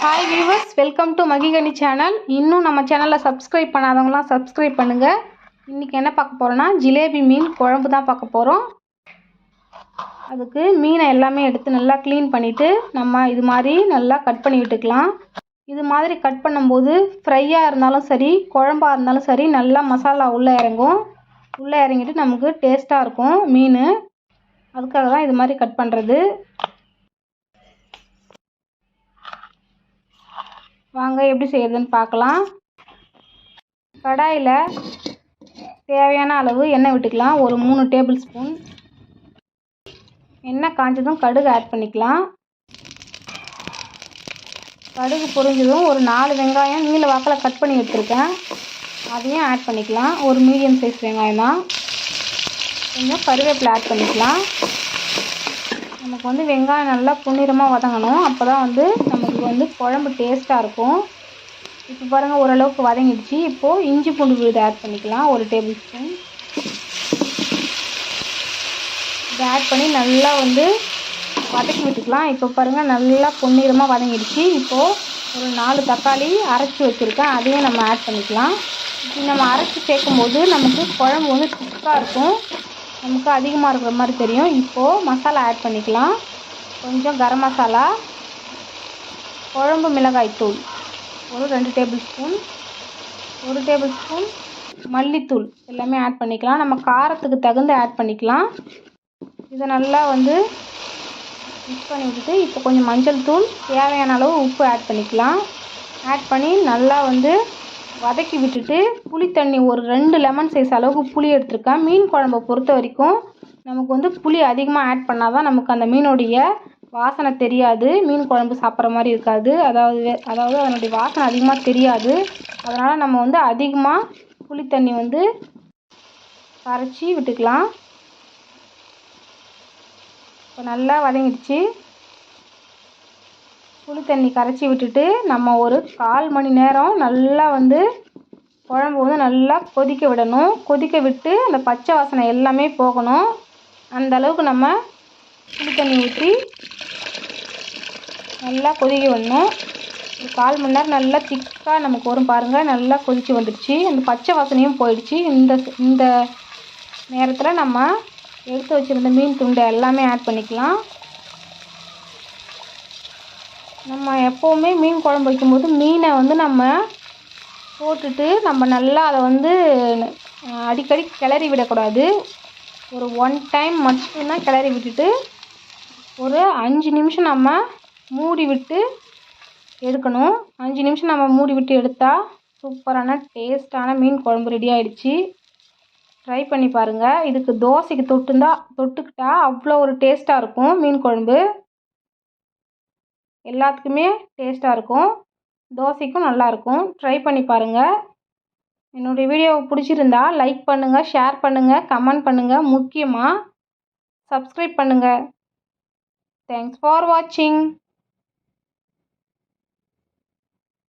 Hi viewers welcome to Mahikani channel இன்னும் நம்ம சேனலில் சப்ஸ்கிரைப் பண்ணாதவங்களாம் சப்ஸ்கிரைப் பண்ணுங்கள் இன்றைக்கி என்ன பார்க்க போகிறோன்னா ஜிலேபி மீன் குழம்பு தான் பார்க்க போகிறோம் அதுக்கு மீனை எல்லாமே எடுத்து நல்லா க்ளீன் பண்ணிவிட்டு நம்ம இது மாதிரி நல்லா கட் பண்ணி விட்டுக்கலாம். இது மாதிரி கட் பண்ணும்போது ஃப்ரையாக இருந்தாலும் சரி குழம்பாக இருந்தாலும் சரி நல்லா மசாலா உள்ளே இறங்கும். உள்ளே இறங்கிட்டு நமக்கு டேஸ்ட்டாக இருக்கும் மீன். அதுக்காக தான் இது மாதிரி கட் பண்ணுறது வாங்க எப்படி செய்கிறதுன்னு பார்க்கலாம். கடாயில் தேவையான அளவு எண்ணெய் விட்டுக்கலாம். ஒரு மூணு டேபிள் ஸ்பூன். எண்ணெய் காய்ஞ்சதும் கடுகு ஆட் பண்ணிக்கலாம். கடுகு பொரிஞ்சதும் ஒரு நாலு வெங்காயம் நீல வாக்கில் கட் பண்ணி வச்சுருக்கேன். அதையும் ஆட் பண்ணிக்கலாம். ஒரு மீடியம் சைஸ் வெங்காயம் தான். கொஞ்சம் கருவேப்பிலை ஆட் பண்ணிக்கலாம். நமக்கு வந்து வெங்காயம் நல்லா புண்ணிரமாக வதங்கணும். அப்போ தான் வந்து நமக்கு வந்து குழம்பு டேஸ்ட்டாக இருக்கும். இப்போ பாருங்கள் ஓரளவுக்கு வதங்கிடுச்சு. இப்போது இஞ்சி பூண்டு விழுது ஆட் பண்ணிக்கலாம். ஒரு டேபிள் ஸ்பூன் இதை ஆட் பண்ணி நல்லா வந்து வதக்கி விட்டுக்கலாம். இப்போ பாருங்கள் நல்லா பொன்னிறமாக வதங்கிடுச்சு. இப்போது ஒரு நாலு தக்காளி அரைச்சி வச்சுருக்கேன். அதையும் நம்ம ஆட் பண்ணிக்கலாம். இப்படி நம்ம அரைச்சி சேர்க்கும் போது நமக்கு குழம்பு வந்து திக்காக இருக்கும். நமக்கு அதிகமாக இருக்கிற மாதிரி தெரியும். இப்போது மசாலா ஆட் பண்ணிக்கலாம். கொஞ்சம் கரம் மசாலா குழம்பு மிளகாய் தூள் ஒரு ரெண்டு டேபிள் ஸ்பூன் ஒரு டேபிள் ஸ்பூன் மல்லித்தூள் எல்லாமே ஆட் பண்ணிக்கலாம். நம்ம காரத்துக்கு தகுந்த ஆட் பண்ணிக்கலாம். இதை நல்லா வந்து மிக்ஸ் பண்ணி விட்டுட்டு இப்போ கொஞ்சம் மஞ்சள் தூள் தேவையான அளவு உப்பு ஆட் பண்ணிக்கலாம். ஆட் பண்ணி நல்லா வந்து வதக்கி விட்டுட்டு புளி தண்ணி ஒரு ரெண்டு லெமன் சைஸ் அளவுக்கு புளி எடுத்திருக்கேன். மீன் குழம்பை பொறுத்த வரைக்கும் நமக்கு வந்து புளி அதிகமாக ஆட் பண்ணால் தான் நமக்கு அந்த மீனுடைய வாசனை தெரியாது. மீன் குழம்பு சாப்பிட்ற மாதிரி இருக்காது. அதாவது அதாவது அதனுடைய வாசனை அதிகமாக தெரியாது. அதனால் நம்ம வந்து அதிகமாக புளி தண்ணி வந்து கரைச்சி விட்டுக்கலாம். இப்போ நல்லா வதங்கிடுச்சு. புளி தண்ணி கரைச்சி விட்டுட்டு நம்ம ஒரு கால் மணி நேரம் நல்லா வந்து குழம்பு வந்து நல்லா கொதிக்க விடணும். கொதிக்க விட்டு அந்த பச்சை வாசனை எல்லாமே போகணும். அந்த அளவுக்கு நம்ம புளி தண்ணி ஊற்றி நல்லா கொதிக்க விடணும். ஒரு கால் மணி நேரம் நல்லா திக்காக நமக்கு வரும் பாருங்கள் நல்லா கொதித்து வந்துடுச்சு. அந்த பச்சை வாசனையும் போயிடுச்சு. இந்த இந்த நேரத்தில் நம்ம எடுத்து வச்சுருந்த மீன் துண்டை எல்லாமே ஆட் பண்ணிக்கலாம். நம்ம எப்போவுமே மீன் குழம்பு வைக்கும்போது மீனை வந்து நம்ம போட்டுட்டு நம்ம நல்லா அதை வந்து அடிக்கடி கிளறி விடக்கூடாது. ஒரு ஒன் டைம் மட்டும்தான் கிளறி விட்டுட்டு ஒரு அஞ்சு நிமிஷம் நம்ம மூடி விட்டு எடுக்கணும். அஞ்சு நிமிஷம் நம்ம மூடி விட்டு எடுத்தால் சூப்பரான டேஸ்ட்டான மீன் குழம்பு ரெடி ஆகிடுச்சி ட்ரை பண்ணி பாருங்கள் இதுக்கு தோசைக்கு தொட்டுந்தா தொட்டுக்கிட்டால் அவ்வளோ ஒரு டேஸ்ட்டாக இருக்கும் மீன் குழம்பு. எல்லாத்துக்குமே டேஸ்ட்டாக இருக்கும். தோசைக்கும் நல்லாயிருக்கும். ட்ரை பண்ணி பாருங்கள் என்னுடைய வீடியோ பிடிச்சிருந்தா லைக் பண்ணுங்கள் ஷேர் பண்ணுங்கள் கமெண்ட் பண்ணுங்கள் முக்கியமாக சப்ஸ்கிரைப் பண்ணுங்கள் தேங்க்ஸ் ஃபார் வாட்சிங்